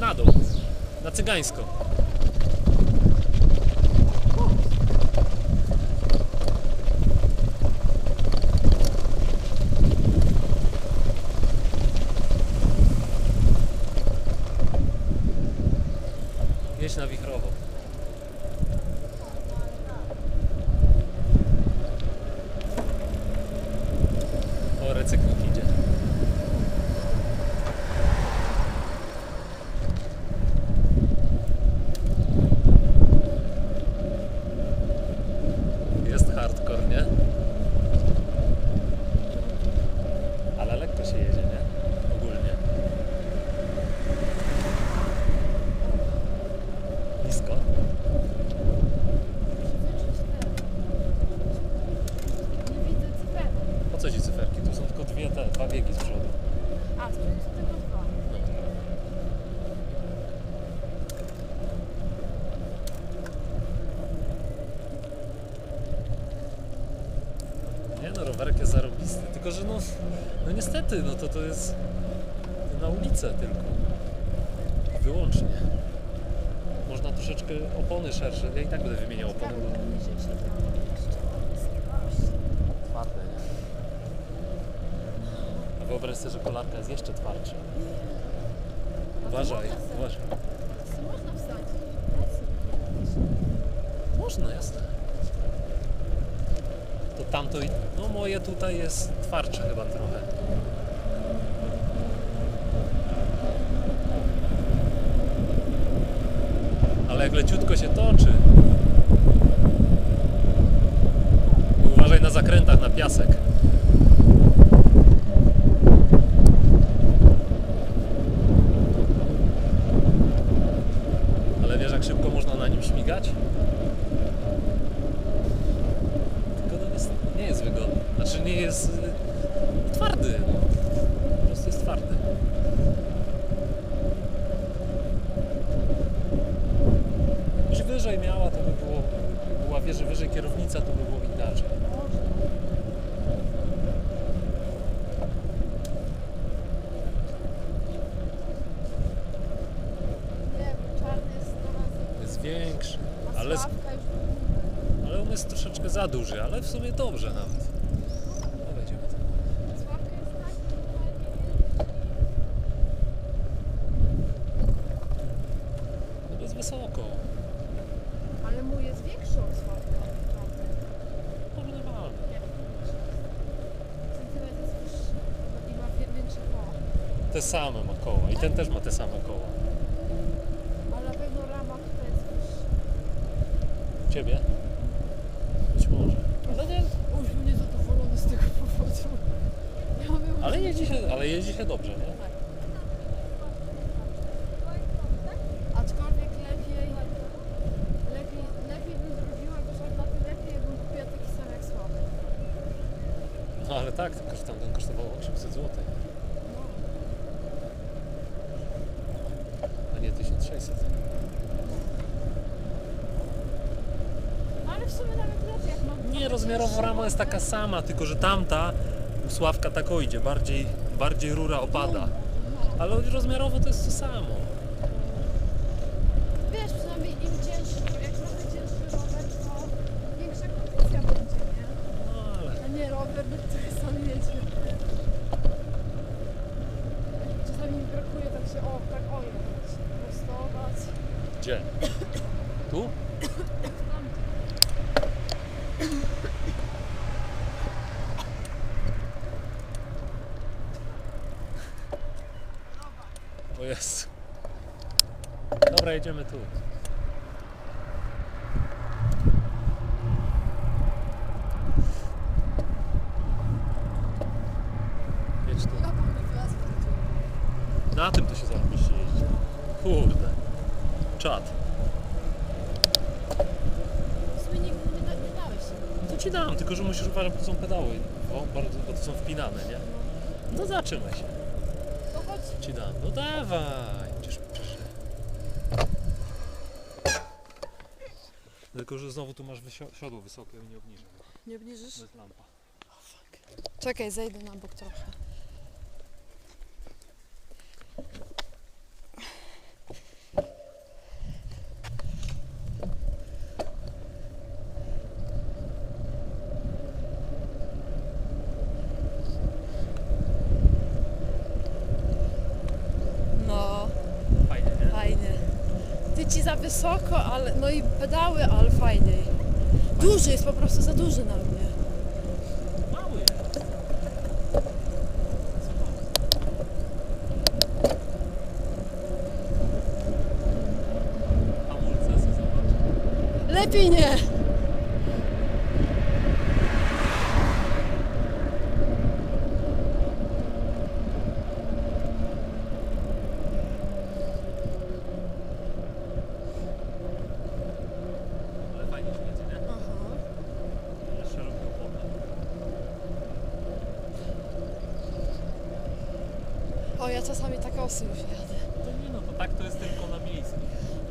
Na dół. Na cygańsko. Jedź na wichrowo. O, recykling idzie. Jest hardcore, nie? Ale lekko się jedzie, nie? Ogólnie. Nisko. Nie widzę cyferek. Cyferki? Tu są tylko dwie te, dwa biegi z przodu. A, to jest tylko dwa. Nie no, rowerek jest zarobisty, tylko że no, no niestety, no to to jest na ulicę tylko. Wyłącznie. Można troszeczkę opony szersze, ja i tak będę wymieniał opony. Bo niżej się działo jeszcze. Niskość. Twarde, nie? A wyobraź sobie, że kolarka jest jeszcze twardsza. Uważaj, uważaj. Można wsadzić. Można, jasne. To tamto i... No moje tutaj jest twardsze chyba trochę. Ale jak leciutko się toczy. Uważaj na zakrętach, na piasek. Ale wiesz jak szybko można na nim śmigać? Tylko no jest, nie jest wygodny. Znaczy nie jest y, twardy. No. Po prostu jest twardy. Gdybyś wyżej miała, to by było, była wieży wyżej kierownica, to by było inaczej. Jest większy, ale, ale on jest troszeczkę za duży, ale w sumie dobrze nawet. No wejdziemy tam. Sławka jest tak No to jest wysoko. Ale mój jest większy od Sławka. Czarny. No normalnie. Nie. Centymetr jest wyższy. I ma wie- większe koło. Te same ma koła i ten też ma te same koła. Ale na pewno rama tutaj jest wyższa. Ciebie? Być może. Ale nie, Uż, był niezadowolony z tego powodu. Ja bym ale jeździ się, ale jeździ się dobrze, nie? Tak. Aczkolwiek lepiej, lepiej, lepiej bym zrobiła go, że na tym lepiej, jakbym kupiła taki sam jak słaby. No ale tak, że tamten kosztował 800 zł, 600. Ale w sumie nawet lepiej jak mam. Nie, rozmiarowo rama jest taka sama, tylko że tamta usławka tak idzie, bardziej, bardziej rura opada. Ale rozmiarowo to jest to samo. Wiesz, przynajmniej im cięższy, jak mamy cięższy rower, to większa kondycja będzie, nie? No ale A nie rower by jest. Dobra, jedziemy tu. Jedź tu. Na tym to się zarobiście jeździ. Kurde. Czad. W sumie nigdy nie, da, nie dałeś się. To ci dam, tylko że musisz uważać, bo to są pedały. Bo, bardzo, bo to są wpinane, nie? No zatrzymaj się. Chodź. Ci dam. No dawaj. Przecież, przecież. Tylko, że znowu tu masz wysio- siodło wysokie i nie obniżę. Nie obniżysz? To jest lampa. Czekaj, zejdę na bok trochę. Za wysoko, ale no i pedały, ale fajniej. Duży jest po prostu za duży na mnie. Lepiej nie. Ale fajnie się jedzie, nie? Aha. Szerokie opony. O, ja czasami tak osy już jadę. To nie no, to tak to jest tylko na miejscu.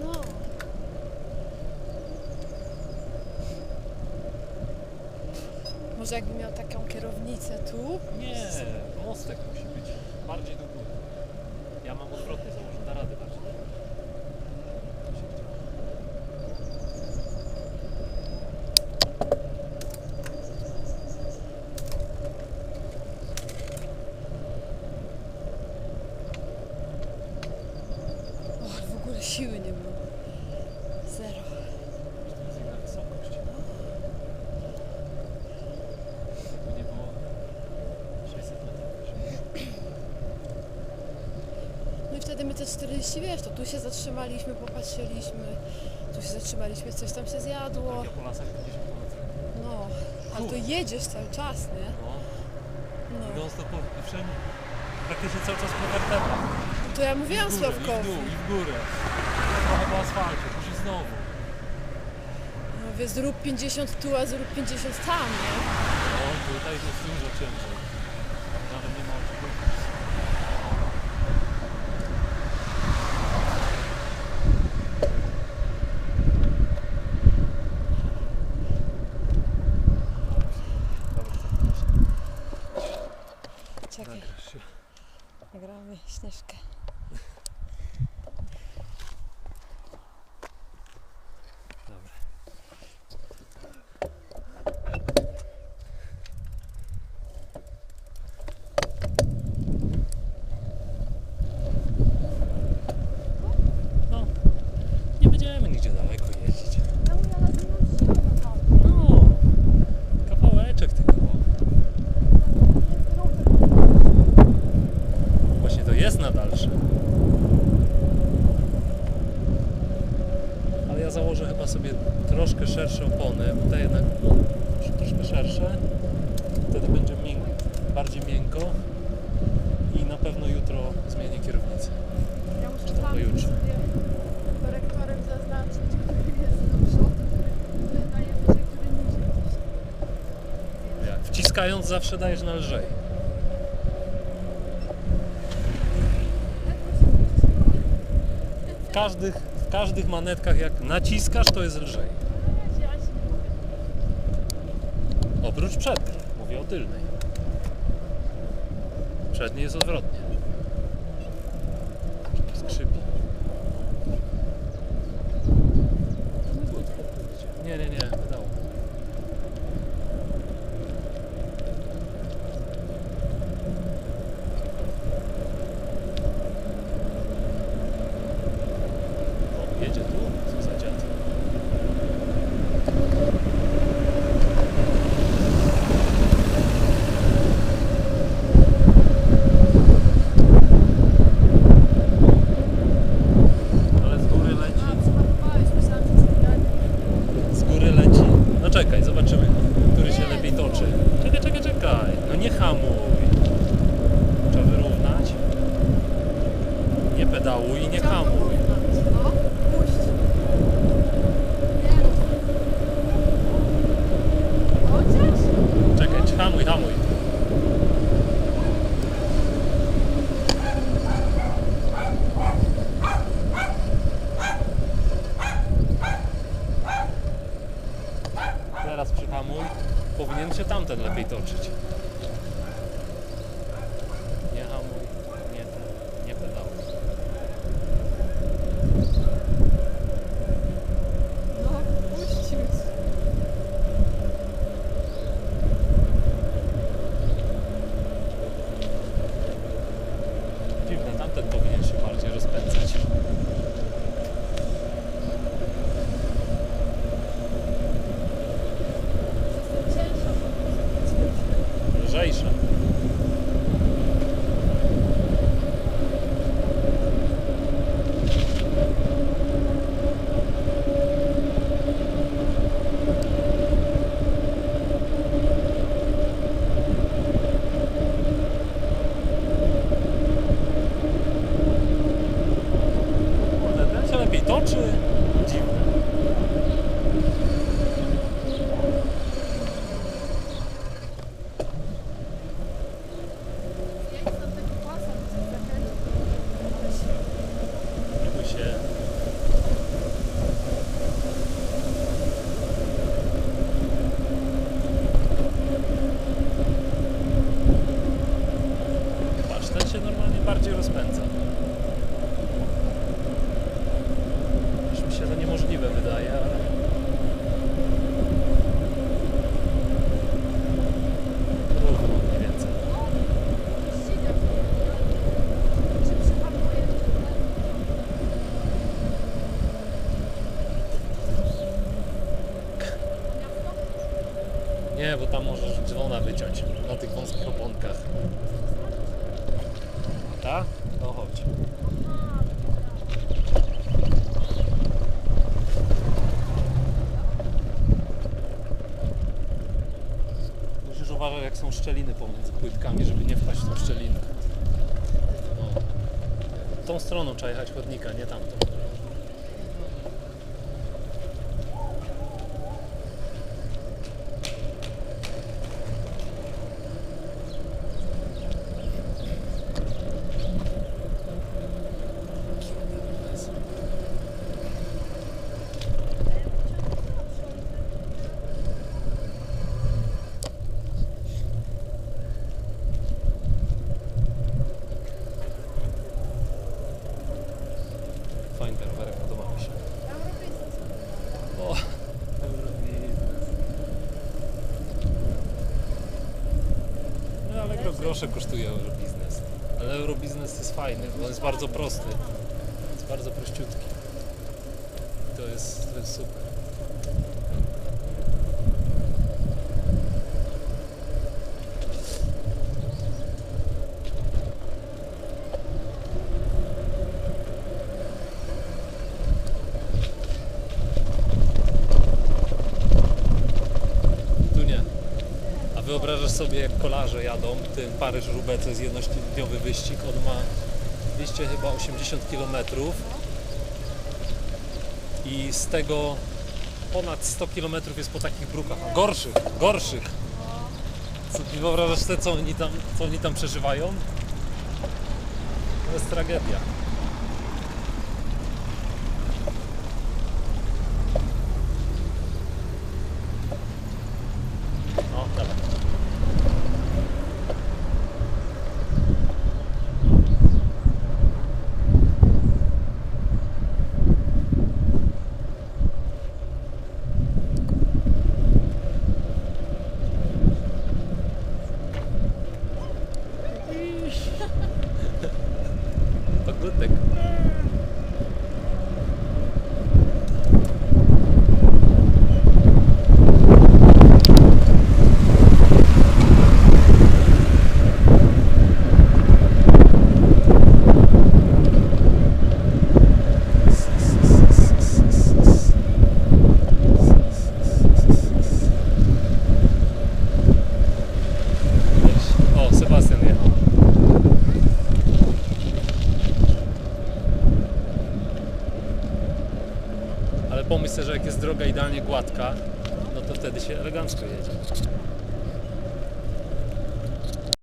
No. Może jakby miał taką kierownicę tu? Nie, mostek musi być bardziej do góry. Ja mam założone, da radę bardziej. O, w ogóle siły nie było. Zero. To jest inna wysokość. Jakby nie było 600 metrów. No i te 40, wiesz, to tu się zatrzymaliśmy, popatrzyliśmy, tu się zatrzymaliśmy, coś tam się zjadło. Ja po lasach 50 km. No, ale to jedziesz cały czas, nie? No, No. non stop i wszędzie. Praktycznie cały czas po wertebrach. To ja mówiłam I w górę, i w Sławkowi. dół, i w górę. Trochę po asfalcie, później znowu. No, wie, zrób 50 tu, a zrób 50 tam, nie? No, tutaj jest dużo ciężej. Nawet nie ma o czym mówić. Czekaj, Nagrasz się. nagramy Śnieżkę. Dobra. No, nie będziemy nigdzie daleko jeździć. Ja mówię, ale to mam siłę tam. No, kawałeczek tylko. Właśnie to jest na dalsze. Ale ja założę chyba sobie troszkę szersze opony, bo te jednak no, troszkę szersze. Wtedy będzie mięk, bardziej miękko. I na pewno jutro zmienię kierownicę. Ja muszę Czy to tam pojutrze? sobie korektorem zaznaczyć, który jest do przodu, który daje wyżej, który niżej. Jak wciskając zawsze dajesz na lżej. W każdych, w każdych manetkach jak naciskasz to jest lżej. Oprócz przedniej, mówię o tylnej. Przedniej jest odwrotnie. Bo tam możesz dzwona wyciąć na tych wąskich oponkach. Tak? No chodź. Musisz uważać jak są szczeliny pomiędzy płytkami, żeby nie wpaść w tą szczelinę. No. Tą stroną trzeba jechać chodnika, nie tamtą. Fajny ten rowerek, podoba mi się. Europejski. O, Eurobiznes. No ale gro, grosze kosztuje Eurobiznes. Ale Eurobiznes jest fajny, bo on jest bardzo prosty. Jest bardzo prościutki. To jest, to jest super. Tu nie. A wyobrażasz sobie, jak kolarze jadą, ten Paryż-Roubaix to jest jednodniowy wyścig, on ma 200 chyba 80 km i z tego ponad 100 km jest po takich brukach, gorszych, gorszych. Co, wyobrażasz sobie, co oni tam, co oni tam przeżywają? To jest tragedia. No, dawaj. Paglutek. O, Sebastian jechał. Ale